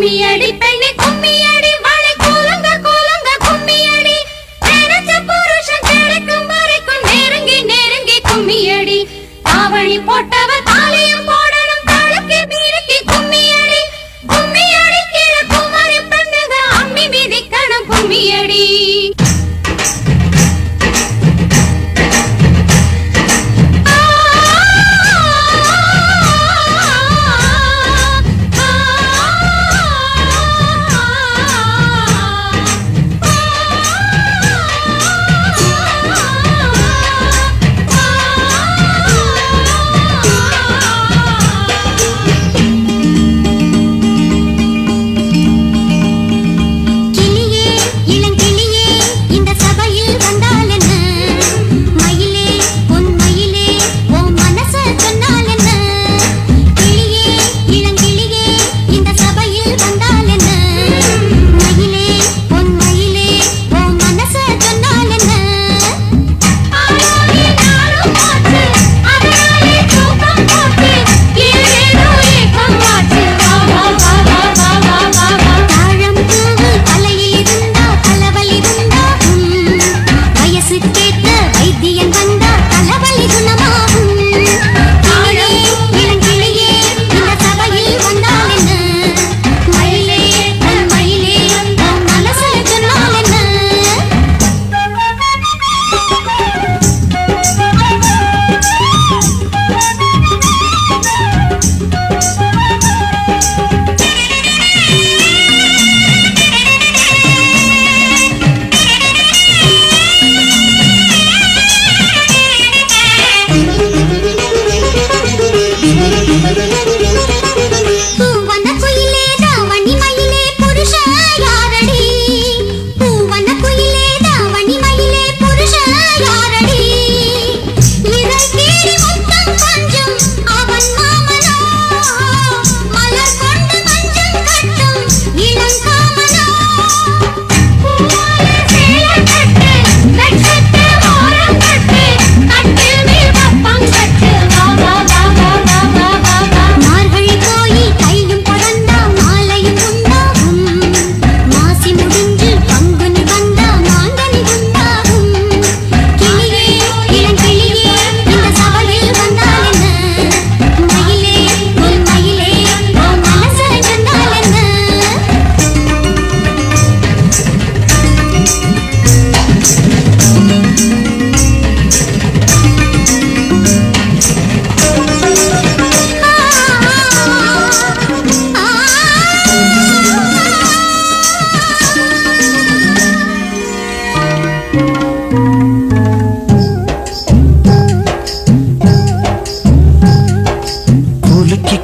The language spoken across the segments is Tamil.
கும்மியடி பெண்ணே கும்மியடி வளை கூலுங்க கூலுங்க கும்மியடி. நினைச்ச புருஷன் கிடைக்கும் வரைக்கும் நெருங்கி நெருங்கி கும்மியடி. தாவணி போட்டவ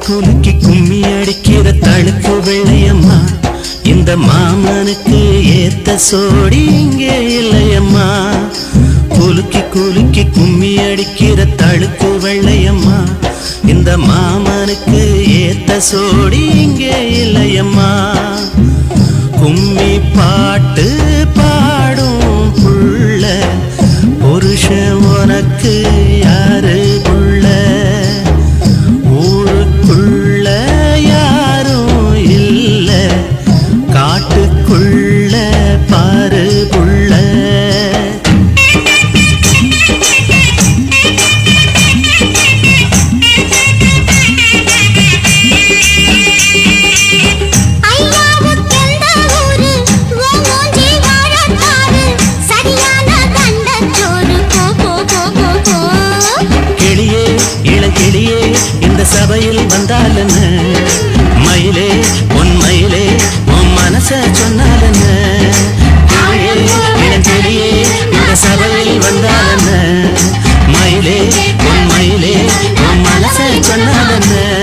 குலுக்கி கும்மி அடிக்கிற தழுக்கு வெள்ளையம்மா இந்த மாமனுக்கு ஏத்த சோடி இங்கே இல்லையம்மா. குலுக்கி குலுக்கி கும்மி அடிக்கிற தழுக்கு வெள்ளையம்மா இந்த மாமனுக்கு ஏத்த சோடி இங்கே இல்லையம்மா. கும்மி பாட்டு பாடும் புள்ள புருஷன் உனக்கு யாரு Amen.